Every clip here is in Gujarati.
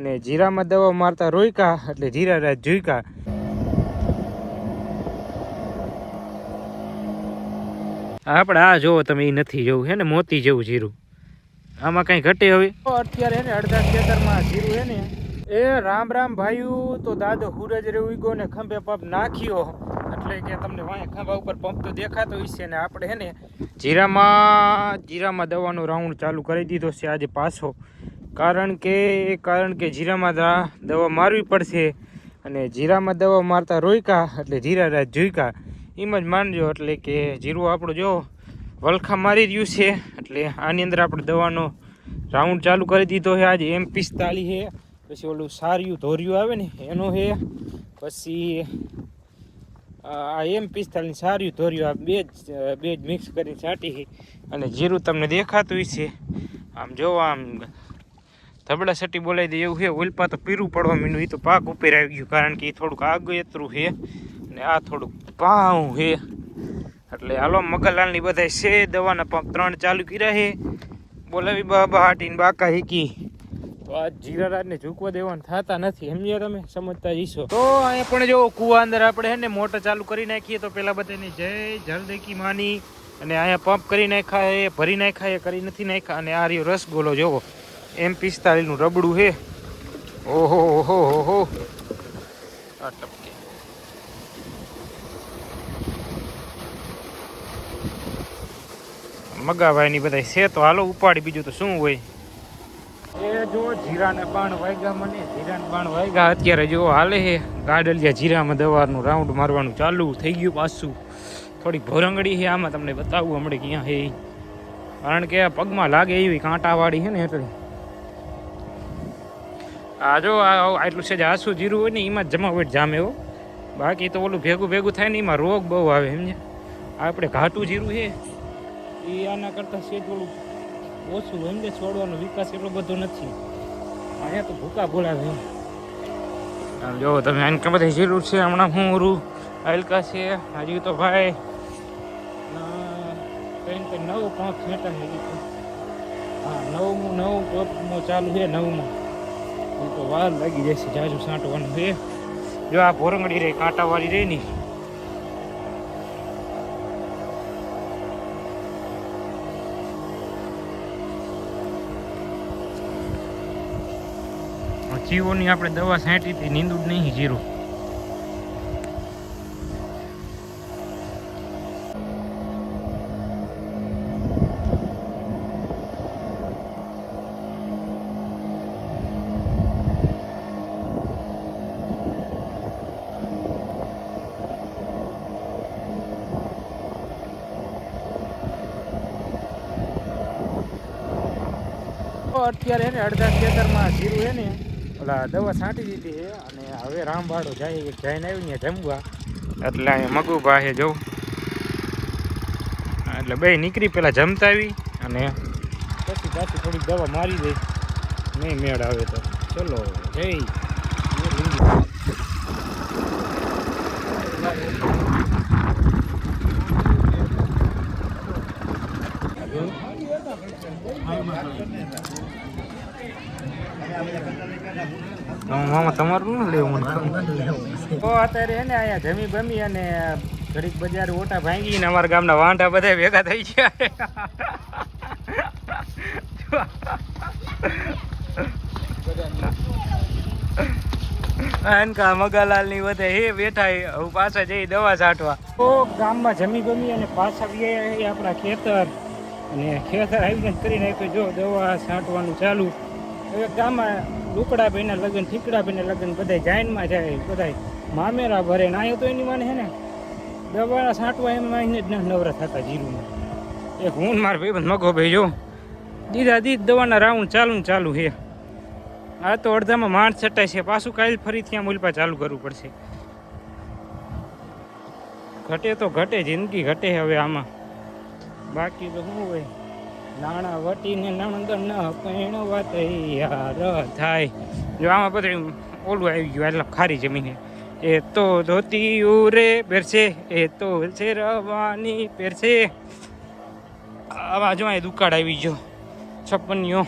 અને જીરામાં દવા મારતા રોયકા, એટલે જીરા રાજ જોઈકા આપણે આ જોવો તમે એ નથી જોવું, હે ને? મોતી જેવું જીરું. આમાં કઈ ઘટે હવે? અત્યારે હે ને અડધા ખેતરમાં જીરું હે ને. એ રામ રામ ભાઈઓ, તો દાદો હુરજ રે ઉગ્યો ને ખંભે પંપ નાખ્યો. એટલે કે તમને વાંહે ખંભા ઉપર પંપ તો દેખાતો છે ને આપણે હે ને જીરામાં જીરામાં દવાનો રાઉન્ડ ચાલુ કરી દીધો છે આજે પાછો. કારણ કે કારણ કે જીરામાં દવા મારવી પડશે અને જીરામાં દવા મારતા રોયકા, એટલે જીરા રાજ જોઈકા એમ જ માનજો એટલે કે જીરું આપણું જો વલખા મારી રહ્યું છે, એટલે આની અંદર આપણે દવાનો રાઉન્ડ ચાલુ કરી દીધો છે. આજે એમ પિસ્તાળી છે, પછી ઓલું સારિયું ધોર્યું આવે ને, એનું છે. પછી, આ એમ પિસ્તાલીસ સારિયું ધોર્યું, આ બે જ બે જ મિક્સ કરીને છાંટી અને જીરું તમને દેખાતું છે આમ જોવા આમ ધબડા સટી બોલાવી દે એવું છે ઉલપા તો પીરું પડવા માંડ્યું એ તો પાક ઉપર આવી ગયું, કારણ કે એ થોડુંક આગેતરું છે ને આ થોડુંક પાઉં છે એટલે હાલો મગલાલની બધા છે, દવાના પંપ ત્રણ ચાલુ કર્યા છે બોલાવી બાબા હાટીને બાકા હીકી. તો આ જીરારાજને ઝૂકવા દેવાનું થતા નથી સમજ્યા તમે સમજતા જઈશો. તો અહીંયા પણ જો કુવા અંદર આપણે હે ને મોટર ચાલુ કરી નાખીએ, તો પેલા બધાની જય જલદેકી માની. અને અહીંયા પંપ કરી નાખ્યા એ ભરી નાખ્યા એ કરી નથી નાખ્યા, અને આ રહ્યો રસગોલો, જોવો. એમ પિસ્તાલીસનું રબડું છે ઓહો ઓહો ઓહો. આ ટપકે. મગાભાઈની બધા છે તો હાલો ઉપાડી બીજું તો શું હોય. એ જો જીરાને બાણ વાગ્યા મને જીરાને બાણ વાગ્યા અત્યારે જો હાલે છે ગાડલિયા જીરામાં દવાનું રાઉન્ડ મારવાનું ચાલુ થઈ ગયું પાછું. થોડીક ભોરંગડી છે આમાં તમને બતાવું હમણાં ક્યાં છે કારણ કે આ પગમાં લાગે એવી કાંટાવાળી છે ને એટલે. આ જો આટલું છે આસુ જીરું હોય ને એમાં જ જમાવટ જામે એવો. બાકી તો ઓલું ભેગું ભેગું થાય ને એમાં રોગ બહુ આવે સમજે આપણે ઘાટું જીરું છે એ આના કરતાં છે થોડું ઓછું સમજે છોડવાનો વિકાસ એટલો બધો નથી. અહીંયા તો ભૂકા બોલાવે એમ. જો, તમે આને ખબર જીરું છે, હમણાં હું રૂ હલકા છે, હજી તો ભાઈ નવ પાંચ છેટા હજી હા, નવમું, નવ ટોપમાં ચાલુ છે, નવમાં. તો વાર લાગી જાય છે, જાજુ સાંટવાનું છે. જો આ ભોરંગડી રહી, કાંટાવાળી રહી ની. જીવોની આપણે દવા છાંટી હતી, નીંદું નહીં જીરું. અત્યારે એને અડધા ખેતરમાં જીરું છે ને, ઓલા દવા છાંટી દીધી છે અને હવે રામવાડો જાય જઈને આવ્યું ને જમવા. એટલે અહીંયા મગુભા છે જવું એટલે બે નીકળી પેલા જમતા આવી અને પછી પાછી થોડીક દવા મારી દઈ નહીં મેળ આવે તો. ચલો, જય Thank લિંગી. તો મામા તમારું ન લેવું તો અત્યારે એને અહીંયા જમી બમી અને ઘડીક બજાર ઓટા ભાંગી ને અમારા ગામના વાંઢા બધા ભેગા થઈ ગયા. અનકા મગાલાલની હે બેઠા હે પાછા જઈ દવા છાંટવા. તો ગામમાં જમી ગમી અને પાછા વ્યાયા આપણા ખેતર. અને ખેતર આયોજન કરી નાખ્યું, જો દવા છાંટવાનું ચાલુ. હવે ગામમાં લુકડા ભાઈના લગ્ન ઠીકડા ભાઈના લગ્ન બધા જાઈનમાં જાય બધા મામેરા ભરે ના આવ્યો તો એની માને હે ને? દવા છાંટવા એમ માહીને જ નવરા થતા જીરુમાં. એક હું મારા ભાઈ મગો ભાઈ જો. દીધા દીધ દવાના રાઉન્ડ ચાલુ ચાલુ છે આ તો અડધામાં માણ છટાય છે. પાછું કાલ ફરીથી આમ ઉલ્પા ચાલુ કરવું પડશે. ઘટે તો ઘટે, જિંદગી ઘટે હવે આમાં. બાકી તો શું હોય? નાણાં વટીને નણંદ ન પૈણવા તૈયાર થાય. જો આમાં બધું ઓલું આવી ગયું, એટલે ખારી જમીન. એ તો ધોતી ઉરે પહેરશે, એ તો છે રવાની પહેરશે. આવા જો દુકાળ આવી ગયો છપ્પનિયો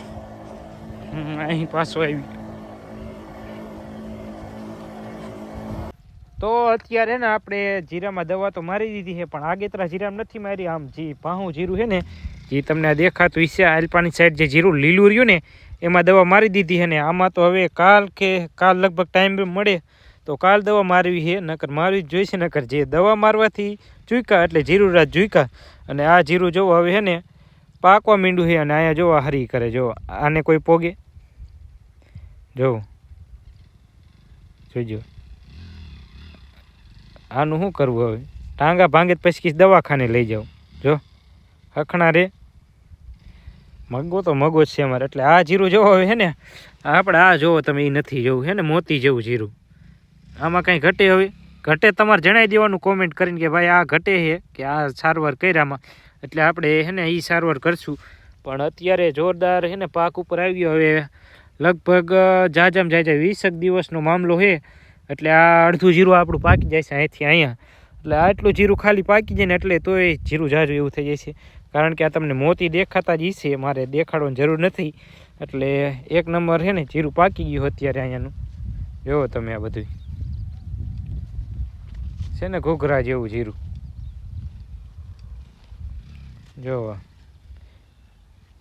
અહીં પાછો આવી તો અત્યારે ને આપણે જીરામાં દવા તો મારી દીધી છે, પણ આગેતરા જીરામાં નથી મારી, આમ જે પાહું જીરું છે ને જે તમને દેખાતું હશે. આલપાની સાઈડ જે જીરું લીલું રહ્યું ને, એમાં દવા મારી દીધી છે ને, આમાં તો હવે કાલ કે કાલ લગભગ ટાઈમ મળે, તો કાલ દવા મારવી છે, નકર મારવી જ જોઈશે, નકર જે દવા મારવાથી ચૂકા એટલે જીરું રાત ચૂકા અને આ જીરું જોવો હવે છે ને, પાકવા મીંડું છે અને અહીંયા જોવા હરી કરે જો આને કોઈ પોગે? જોવો. જોઈજો આનું શું કરવું હવે? ટાંગા ભાંગે પછી કીધું દવાખાને લઈ જાઉં. જો, હખણા રે. મગો તો મગો જ છે અમારે. એટલે આ જીરું જોવો હવે છે ને? આપણે આ જોવો, તમે એ નથી જોવું. હે ને? મોતી જેવું જીરું. આમાં કાંઈ ઘટે હવે? ઘટે તમારે જણાવી દેવાનું કોમેન્ટ કરીને કે ભાઈ આ ઘટે છે કે આ સારવાર કર્યામાં. એટલે આપણે હે ને એ સારવાર કરશું. પણ અત્યારે જોરદાર છે ને પાક ઉપર આવ્યો હવે. લગભગ જાજામ જાજા વીસેક દિવસનો મામલો છે એટલે આ અડધું જીરું આપણું પાકી જાય છે અહીંથી અહીંયા. એટલે આટલું જીરું ખાલી પાકી જાય ને એટલે તોય જીરું જાજુ એવું થઈ જાય છે. કારણ કે આ તમને મોતી દેખાતા જ છે મારે દેખાડવાની જરૂર નથી. એટલે એક નંબર છે ને, જીરું પાકી ગયું અત્યારે અહીંયાનું. જોવો તમે આ બધું છે ને ઘૂઘરા જેવું જીરું. જોવો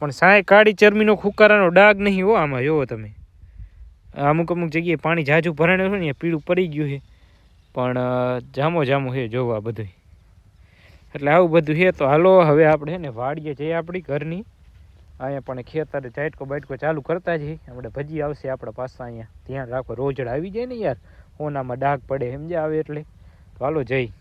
પણ સાય કાળી ચરમીનો ખુકારાનો ડાગ નહીં હો આમાં જોવો તમે. અમુક અમુક જગ્યાએ પાણી જાજુ ભરાણું છે ને પીળું પડી ગયું છે. પણ જામો જામો છે જોવા બધું એટલે આવું બધું છે તો હાલો હવે આપણે ને વાડીએ જઈએ આપણી ઘરની. અહીંયા પણ ખેતરે ચાટકો બાટકો ચાલુ કરતા જઈએ. આપણે ભજી આવશે આપણા પાસા અહીંયા. ધ્યાન રાખો, રોજડ આવી જાય ને યાર. હોનામાં ડાઘ પડે સમજ્યા આવે એટલે. તો હાલો જઈ